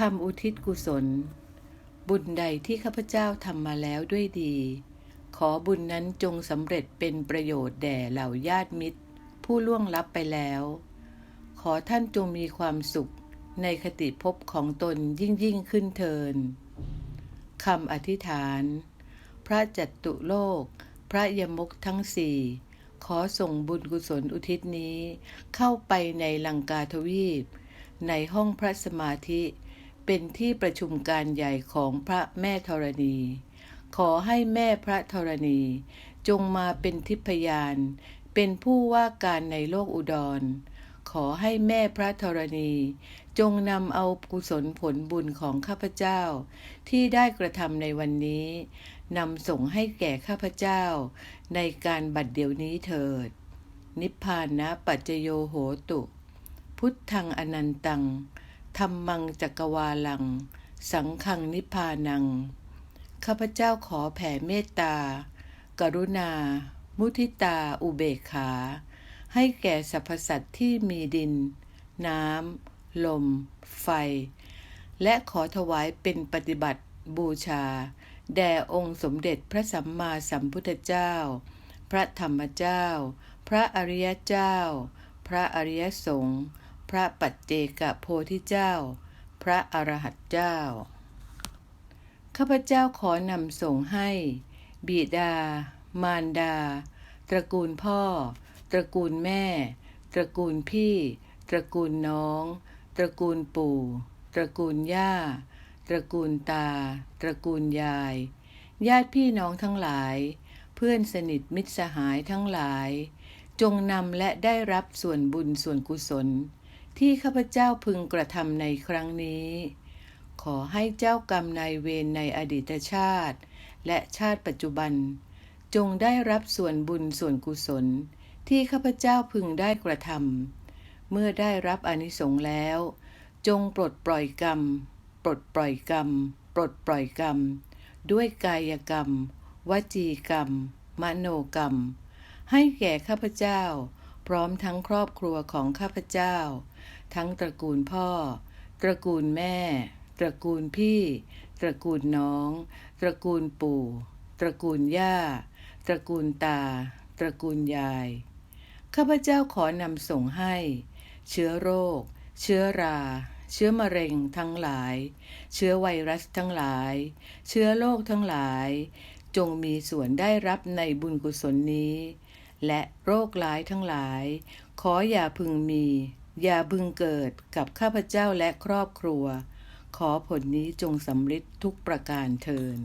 คำอุทิศกุศล บุญใดที่ข้าพเจ้าทำมาแล้วด้วยดี ขอบุญนั้นจงสำเร็จเป็นประโยชน์แด่เหล่าญาติมิตร ผู้ล่วงลับไปแล้ว ขอท่านจงมีความสุขในคติภพของตนยิ่งยิ่งขึ้นเทินคำอธิษฐาน พระจัตุโลก พระยมกทั้งสี่ขอส่งบุญกุศลอุทิศนี้ เข้าไปในลังกาทวีป ในห้องพระสมาธิ เป็นที่ประชุมการใหญ่ของพระแม่ธรณี ขอให้แม่พระธรณี จงมาเป็นทิพยาน เป็นผู้ว่าการในโลกอุดร ขอให้แม่พระธรณี จงนำเอากุศลผลบุญของข้าพเจ้า ที่ได้กระทำในวันนี้นำส่งให้แก่ข้าพเจ้า ในการบัดเดี๋ยวนี้เถิด นิพพานะปัจจโยโหตุ พุทธังอนันตัง ธรรมังจักรวาลัง สังฆังนิพพานัง ข้าพเจ้าขอแผ่เมตตา กรุณา มุทิตาอุเบกขา ให้แก่สรรพสัตว์ที่มีดิน น้ำ ลม ไฟ และขอถวายเป็นปฏิบัติบูชา แด่องค์สมเด็จพระสัมมาสัมพุทธเจ้า พระธรรมเจ้า พระอริยเจ้า พระอริยสงฆ์ ระปัจเจกโพธิเจ้า พระอรหัตเจ้า ข้าพเจ้าขอนำส่งให้ บิดา มารดา ตระกูลพ่อ ตระกูลแม่ ตระกูลพี่ ตระกูลน้อง ตระกูลปู่ ตระกูลย่า ตระกูลตา ตระกูลยาย ญาติพี่น้องทั้งหลาย เพื่อนสนิทมิตรสหายทั้งหลายจงนำและได้รับส่วนบุญส่วนกุศล ที่ข้าพเจ้าพึงกระทำในครั้งนี้ ขอให้เจ้ากรรมนายเวรในอดีตชาติ และชาติปัจจุบัน จงได้รับส่วนบุญส่วนกุศล ที่ข้าพเจ้าพึงได้กระทำเมื่อได้รับอนิสงส์แล้ว จงปลดปล่อยกรรม ปลดปล่อยกรรม ปลดปล่อยกรรม ด้วยกายกรรม วจีกรรม มโนกรรม ให้แก่ข้าพเจ้า พร้อมทั้งครอบครัวของข้าพเจ้า ทั้งตระกูลพ่อ ตระกูลแม่ ตระกูลพี่ ตระกูลน้อง ตระกูลปู่ ตระกูลย่า ตระกูลตา ตระกูลยาย ข้าพเจ้าขอนำส่งให้ เชื้อโรค เชื้อรา เชื้อมะเร็งทั้งหลาย เชื้อไวรัสทั้งหลาย เชื้อโรคทั้งหลาย จงมีส่วนได้รับในบุญกุศลนี้ และโรคร้ายทั้งหลาย ขออย่าพึงมี อย่าพึงเกิดกับข้าพเจ้าและครอบครัว ขอผลนี้จงสำลิดทุกประการเทิน